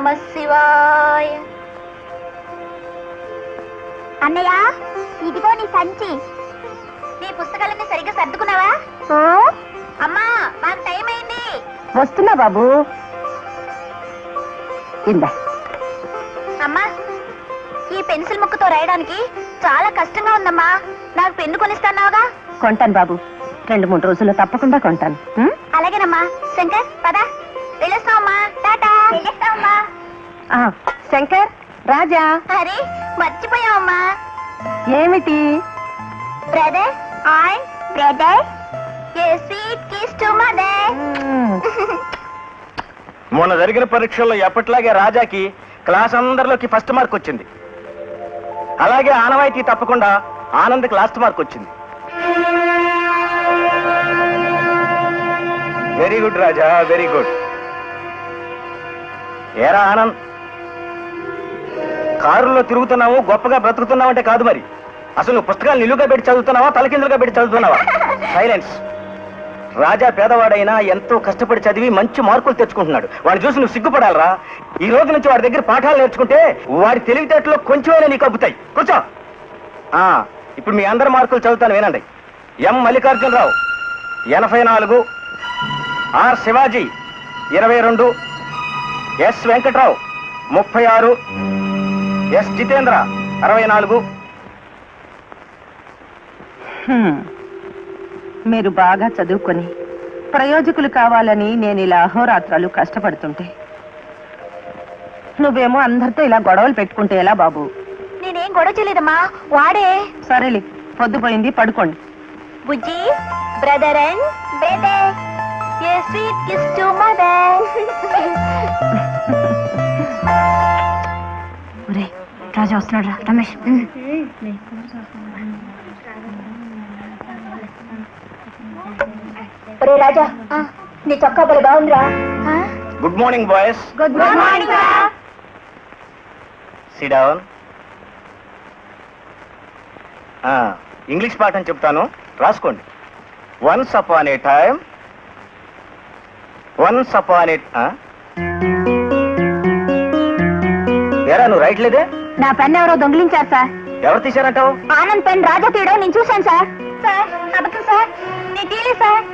నమ శివాయ అన్నయ్య ఇదిగో నీ సంచి. నీ పుస్తకాలన్నీ సరిగ్గా సర్దుకున్నావా? అమ్మా మాకు టైం అయింది. వస్తున్నా బాబు. ఇందా. అమ్మా ఈ పెన్సిల్ ముక్కతో రాయడానికి చాలా కష్టంగా ఉందమ్మా. నాకు పెన్ను కొనిస్తాన్నావుగా? కొంటాను బాబు. రెండు మూడు రోజుల్లో తప్పకుండా కొంటాను? అలాగేనమ్మా. శంకర్ పద. వెళ్ళొస్తామమ్మా టాటా. శంకర్ రాజా. అరే మర్చిపోయావమ్మా. ఏమిటి? Brother I brother a sweet kiss to mother. Hmm. మొన్న జరిగిన పరీక్షల్లో ఎప్పట్లాగే రాజాకి క్లాస్ అందరిలోకి ఫస్ట్ మార్క్ వచ్చింది. అలాగే ఆనవాయితీ తప్పకుండా ఆనంద్కి లాస్ట్ మార్క్ వచ్చింది. Very good Raja very good. ఏరా ఆనంద్? కారులో తిరుగుతున్నావు గొప్పగా బ్రతుకుతున్నావు అంటే కాదు మరి. అసలు నువ్వు పుస్తకాలు నిలువుగా పెట్టి చదువుతున్నావా తలకిందులుగా పెట్టి చదువుతున్నావా? సైలెన్స్. రాజా పేదవాడైనా ఎంతో కష్టపడి చదివి మంచి మార్కులు తెచ్చుకుంటున్నాడు. వాడిని చూసి నువ్వు సిగ్గుపడాలరా? ఈ రోజు నుంచి వాడి దగ్గర పాఠాలు నేర్చుకుంటే వాడి తెలివితేటలో కొంచెమైనా నీకు అబ్బుతాయి. కూర్చో. ఆ, ఇప్పుడు మీ అందరి మార్కులు చదువుతాను వినండి. ఎం మల్లికార్జునరావు ఎనభై నాలుగు. ఆర్ శివాజీ ఇరవై రెండు. ఎస్ వెంకట్రావు. ముప్పై ఆరు. ఎస్ జితేంద్ర అరవై నాలుగు. మీరు బాగా చదువుకొని ప్రయోజకులు కావాలని నేను ఇలా అహోరాత్రాలు కష్టపడుతుంటే. నువ్వేమో అందరితో ఇలా గొడవలు పెట్టుకుంటే ఎలా బాబు? నేనేం గొడవ చేయలేదమ్మా వాడే. సరేలే పొద్దుపోయింది పడుకోండి. Bujji brother. And brother sweet kiss to mother Raja వస్తున్నాడు రా. రమేష్. ఒరే రాజా నీ చొక్కా బలి బాగుందిరా. Good morning boys good morning sit down English పాఠం చెప్తాను. రాసుకోండి. Once upon a time once upon a era నువ్వు రైట్ లేదే? నా పెన్ ఎవరో దొంగిలించారు సార్. ఎవరు తీశారంటావు? ఆనంద్ పెన్ రాజా తీయడం నేను చూశాను సార్. సార్ అబద్ధం సార్. నేను తీయలేదు సార్.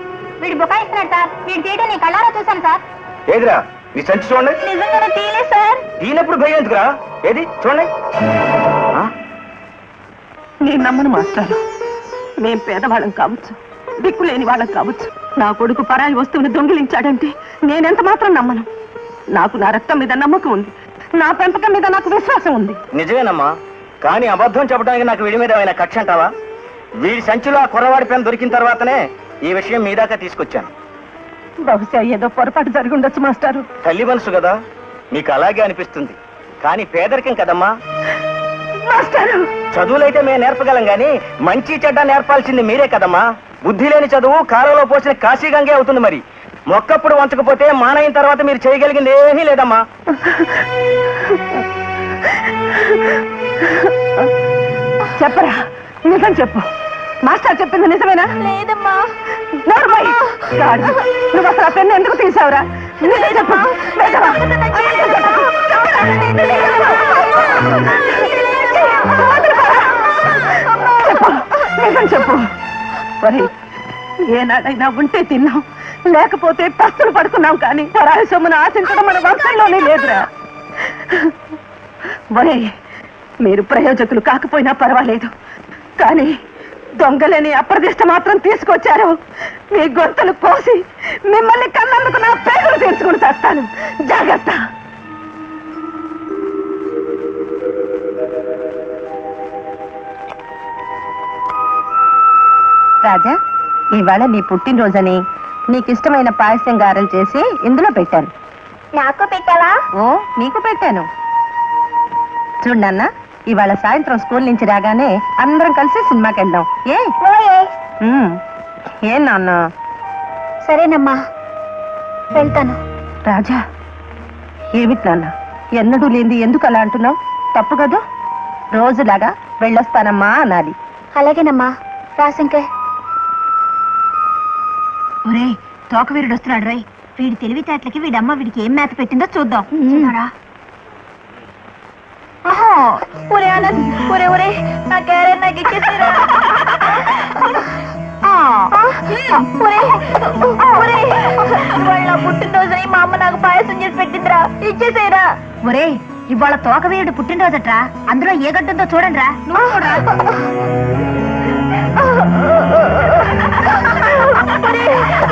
వీడు బుకాయిస్తున్నాడు సార్. వీడు తీయడం నేను కళ్ళారా చూశాను సార్. ఏదిరా? నీ సంచి చూడండి. నిజంగానే తీయలేదు సార్. దీనప్పుడు భయం ఎందుకురా? ఏది? చూడండి. ఆ? నేను నమ్మను మాస్టారు మేం పేదవాళ్ళం కావచ్చు దిక్కు లేని వాళ్ళం కావచ్చు. నా కొడుకు పరాయి వస్తువుని దొంగిలించాడంటే నేనెంత మాత్రం నమ్మను? నాకు నా రక్తం మీద నమ్మకం ఉంది. నా పెంపకం మీద నాకు విశ్వాసం ఉంది. నిజమేనమ్మా. కానీ అబద్ధం చెప్పడానికి నాకు వీడి మీద ఏమైనా కక్ష అంటావా? వీడి సంచిలో ఆ కుర్రవాడి పెన్ దొరికిన తర్వాతనే ఈ విషయం మీ దాకా తీసుకొచ్చాను. బహుశా ఏదో పొరపాటు జరిగి ఉండొచ్చు మాస్టారు. తల్లి మనసు కదా. మీకు అలాగే అనిపిస్తుంది. కానీ పేదరికం కదమ్మా. మాస్టారు! చదువులైతే మేము నేర్పగలం గాని మంచి చెడ్డ నేర్పాల్సింది మీరే కదమ్మా. బుద్ధి లేని చదువు కాలంలో పోసిన కాశీగంగే అవుతుంది మరి. మొక్కప్పుడు వంచకపోతే మానయిన తర్వాత మీరు చేయగలిగింది ఏమీ లేదమ్మా. చెప్పరా నిజం చెప్పు. మాస్టర్ చెప్పింది నిజమేనా? లేదమ్మా. నోర్మై. నువ్వు అసలు ఆ పెన్ను ఎందుకు తీసావురా? నిజం చెప్పు. చెప్పకు. చెప్పు. నిజం చెప్పు. ఏనాడైనా ఉంటే తిన్నాం. లేకపోతే పస్తులు పడుకున్నాం కానీ పరాయి సొమ్మును ఆశించడం మన వంశంలోనే లేదురా. ఒరే మీరు ప్రయోజకులు కాకపోయినా పర్వాలేదు. కానీ దొంగలేని అప్రదిష్ట మాత్రం తీసుకొచ్చారు. మీ గొంతులు కోసి మిమ్మల్ని కన్నందుకు నా పేగులు తీర్చుకుని చేస్తాను. జాగ్రత్త. రాజా ఇవాళ నీ పుట్టినరోజని నీకిష్టమైన పాయసం గారెలు చేసి ఇందులో పెట్టాను. నాకు పెట్టావా? ఓ నీకు పెట్టాను. చూడన్న ఇవాళ సాయంత్రం స్కూల్ నుంచి రాగానే అందరం కలిసి సినిమాకి వెళ్దాం. ఏ? ఏం నాన్న? సరేనమ్మా. వెళ్తాను. రాజా ఏమిటి నాన్న? ఎన్నడూ లేనిది ఎందుకు అలా అంటున్నావు? తప్పు కదా? రోజులాగా వెళ్ళొస్తానమ్మా అనాలి. అలాగేనమ్మా. రాసింకర్ ఒరే తోక వీరుడు వస్తున్నాడు రై వీడి తెలివితేటలకి వీడమ్మ వీడికి ఏం మేత పెట్టిందో చూద్దాం. చూడారా ఒరే ఆనంద్ ఒరే ఒరే నా క్యారెట్ నాకు ఇచ్చేసిరా పుట్టినరోజుని మా అమ్మ నాకు పాయసం చేసి పెట్టిందిరా. ఇచ్చేసేరా. ఒరే ఇవాళ తోకవీరుడు పుట్టినరోజట్రా. అందులో ఏ గడ్డంతో చూడండి రా నువ్వు చూడరా Oh, my God.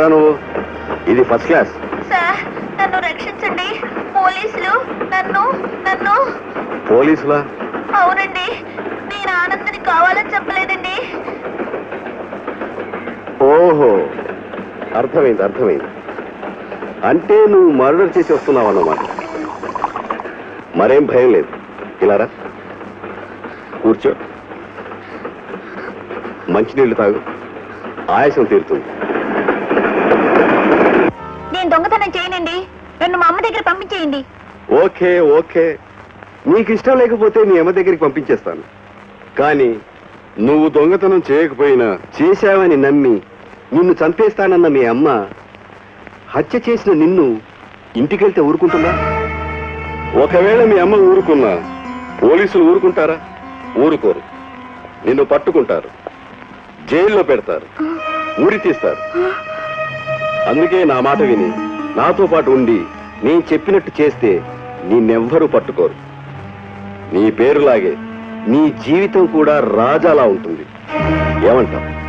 ఎవడ్రా నువ్వు? ఇది ఫస్ట్ క్లాస్ సార్ నన్ను రక్షించండి. పోలీసులు నన్ను నన్ను. పోలీసులా? అవునండి. నేను ఆనందని కావాలని చెప్పలేదండి. ఓహో. అర్థమైంది అర్థమైంది. అంటే నువ్వు మర్డర్ చేసి వస్తున్నావు అన్నమాట మరేం భయం లేదు. ఇలారా కూర్చో. మంచినీళ్ళు తాగు. ఆయాసం తీరుతుంది. నేను దొంగతనం చేయనండి. నన్ను మా అమ్మ దగ్గర పంపించేయండి. Okay okay. నీకు ఇష్టం లేకపోతే మీ అమ్మ దగ్గరికి పంపించేస్తాను. కానీ నువ్వు దొంగతనం చేయకపోయినా చేశావని నమ్మి నిన్ను చంపేస్తానన్న మీ అమ్మ హత్య చేసిన నిన్ను ఇంటికెళ్తే ఊరుకుంటుందా? ఒకవేళ మీ అమ్మ ఊరుకున్నా పోలీసులు ఊరుకుంటారా? ఊరుకోరు. నిన్ను పట్టుకుంటారు. జైల్లో పెడతారు. ఊరి తీస్తారు. అందుకే నా మాట విని నాతో పాటు ఉండి నేను చెప్పినట్టు చేస్తే నిన్నెవ్వరూ పట్టుకోరు. నీ పేరులాగే నీ జీవితం కూడా రాజాలా ఉంటుంది. ఏమంటావు?